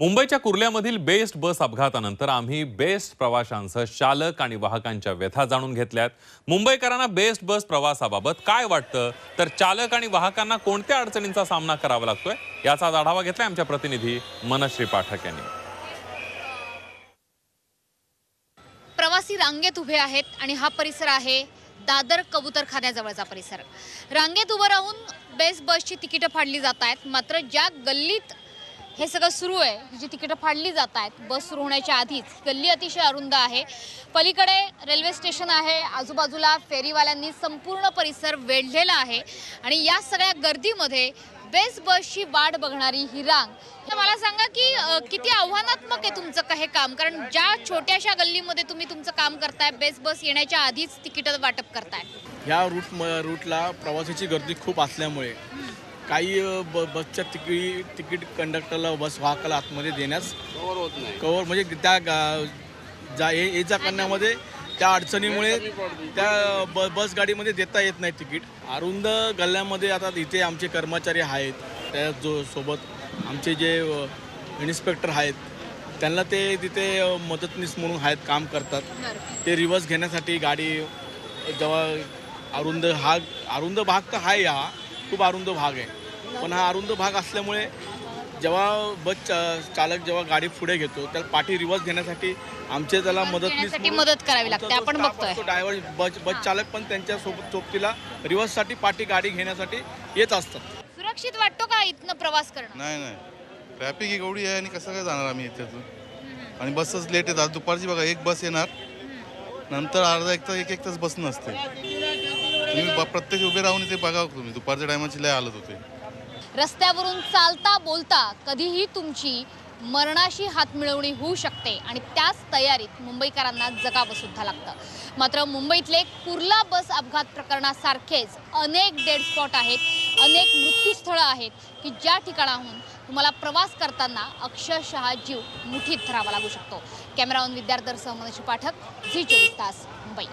मुंबईच्या कुर्ल्यामधील बेस्ट बस अपघातानंतर आम्ही बेस्ट प्रवाशांसह चालक आणि वाहकांच्या व्यथा जाणून घेतल्यात. मुंबईकरांना बेस्ट बस प्रवासाबाबत काय वाटतं? तर चालक आणि वाहकांना कोणत्या अडचणींचा सामना करावा लागतोय? याचा आढावा घेतलाय आमच्या प्रतिनिधी मनश्री पाठक यांनी. प्रवासी रांगेत उभे आहेत आणि हा परिसर आहे दादर कबूतरखान्याजवळचा परिसर. रांगेत उभं राहून बेस्ट बसची तिकीटं फाडली जात आहेत. मात्र ज्या गल्लीत हे सगळं सुरू आहे. जी तिकीटं फाडली जात आहेत बस सुरू होण्याच्या आधीच. गल्ली अतिशय अरुंद आहे. पलीकडे रेल्वे स्टेशन आहे. आजूबाजूला फेरीवाल्यांनी संपूर्ण परिसर वेढलेला आहे. आणि या सगळ्या गर्दीमध्ये बेस बसची वाट बघणारी ही रांग. तर मला सांगा की किती आव्हानात्मक आहे तुमचं का हे काम? कारण ज्या छोट्याशा गल्लीमध्ये तुम्ही तुमचं काम करताय बेस बस येण्याच्या आधीच तिकीट वाटप करताय. ह्या रूट रूटला प्रवासाची गर्दी खूप असल्यामुळे काही ब बसच्या तिकीट तिकीट कंडक्टरला बस वाहकाला आतमध्ये देण्यास कवर होत नाही. कवर म्हणजे त्या गा- जा ये ये जा करण्यामध्ये त्या अडचणीमुळे त्या ब बस गाडीमध्ये देता येत नाही तिकीट. अरुंद गल्ल्यामध्ये आता इथे आमचे कर्मचारी आहेत. त्या जो सोबत आमचे जे अ, इन्स्पेक्टर आहेत त्यांना ते तिथे अ, मदतनीस म्हणून आहेत काम करतात. ते रिवर्स घेण्यासाठी गाडी जेव्हा अरुंद हा अरुंद भाग तर आहे हा खूप अरुंद भाग आहे. पण हा अरुंद भाग असल्यामुळे जेव्हा बस चा- चालक जेव्हा गाडी पुढे घेतो त्याला पाठी रिवर्स घेण्यासाठी आमचे त्याला मदतनीस घेण्यासाठी मदत करावी लागते आपण बघतोय. ड्रायव्हर बस बस चालक पण त्यांच्यासोबत सोबतीला रिवर्ससाठी पाठी गाडी घेण्यासाठी येत असतात. सुरक्षित वाटतो का इथनं प्रवास करणं? नाही नाही. ट्रॅफिक एक एवढी आहे आणि कसं काय जाणार आम्ही इथेतून? आणि बसच लेट येतात. दुपारची बघा एक बस येणार. नंतर अर्धा एक तास एक एक तास बस नसते. तुम्ही प्रत्येक उभे राहून इथे बघा तुम्ही. दुपारच्या टायमाची लय हालत होते. रस्त्यावरून चालता बोलता कधीही तुमची मरणाशी हात मिळवणी होऊ शकते आणि त्याच तयारीत मुंबईकरांना जगावं सुद्धा लागतं. मात्र मुंबईतले कुर्ला बस अपघात प्रकरणासारखेच अनेक डेड स्पॉट आहेत अनेक मृत्यूस्थळं आहेत की ज्या ठिकाणाहून तुम्हाला प्रवास करताना अक्षरशः जीव मुठीत धरावा लागू शकतो. कॅमेरामन विद्यार्थ्यांसह मनोज पाठक झी चोवीस तास मुंबई.